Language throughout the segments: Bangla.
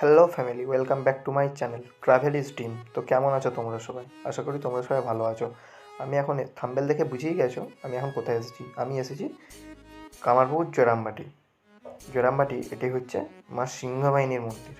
Hello family welcome back to my channel travel is team তো কেমন আছো তোমরা সবাই? আশা করি তোমরা সবাই ভালো আছো। আমি এখন থাম্বেল দেখে বুঝেই গেছো, আমি এখন কোথায় এসেছি? আমি এসেছি কামারপুর জোরামবাটি জোরামবাটি এটি হচ্ছে মা সিংহবাহিনীর মন্দির।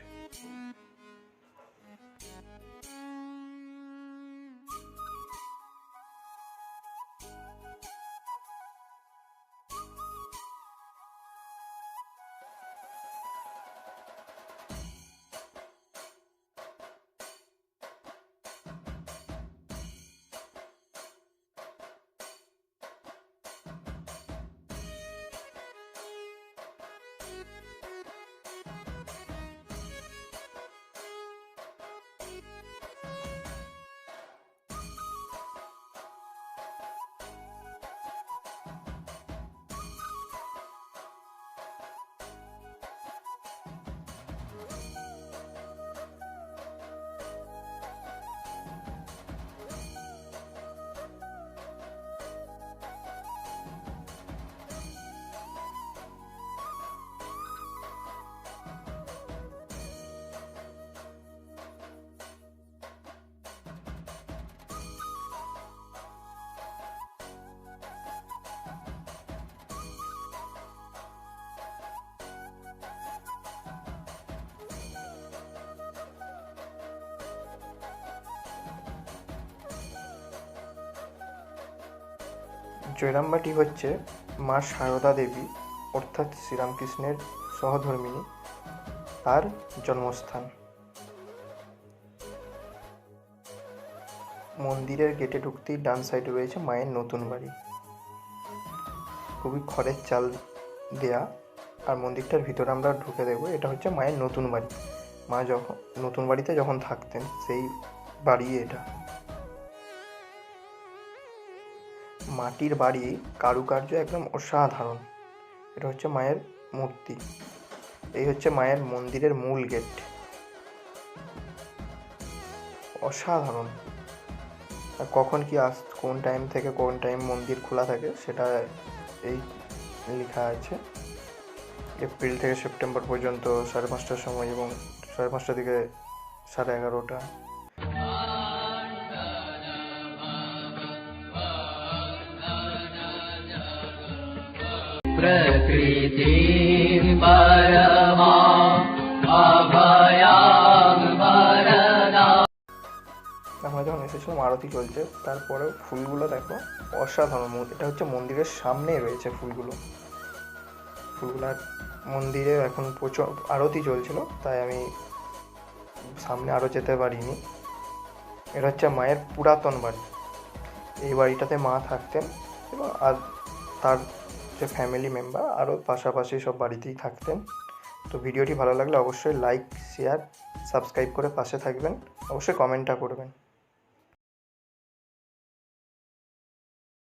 জয়রামবাটি হচ্ছে মা সারদা দেবী, অর্থাৎ শ্রীরামকৃষ্ণের সহধর্মিণী। তার জন্মস্থান। মন্দিরের গেটে ঢুকতেই ডান সাইডে রয়েছে মায়ের নতুন বাড়ি। খুবই খড়ের চাল দেয়া। আর মন্দিরটার ভিতরে আমরা ঢুকে দেখব, এটা হচ্ছে মায়ের নতুন বাড়ি। মা যখন, নতুন বাড়িতে যখন থাকতেন, সেই বাড়ি এটা। মাটির বাড়ি কারুকার্য একদম অসাধারণ। এটা হচ্ছে মায়ের মূর্তি। এই হচ্ছে মায়ের মন্দিরের মূল গেট। অসাধারণ। আর কখন কি আস, কোন টাইম থেকে কোন টাইম মন্দির খোলা থাকে সেটা এই লেখা আছে। এপ্রিল থেকে সেপ্টেম্বর পর্যন্ত সাড়ে পাঁচটার সময় এবং সাড়ে পাঁচটা থেকে সাড়ে এগারোটা। प्रकृतिं परमाम् अभयां वरदा আমরা যখন এসেছিলাম আরতি চলছে তারপরে ফুলগুলো দেখো অসাধারণ মু- এটা হচ্ছে মন্দিরের সামনেই রয়েছে ফুলগুলো ফুলগুলো আর মন্দিরে এখন প্রচুর আরতি চলছিল তাই আমি সামনে আরও যেতে পারিনি এটা হচ্ছে মায়ের পুরাতন বাড়ি এই বাড়িটাতে মা থাকতেন এবং আর তার যে ফ্যামিলি মেম্বার আরও পাশাপাশি সব বাড়িতেই থাকতেন। তো ভিডিওটি ভালো লাগলে অবশ্যই লাইক শেয়ার সাবস্ক্রাইব করে পাশে থাকবেন। অবশ্যই কমেন্টটা করবেন।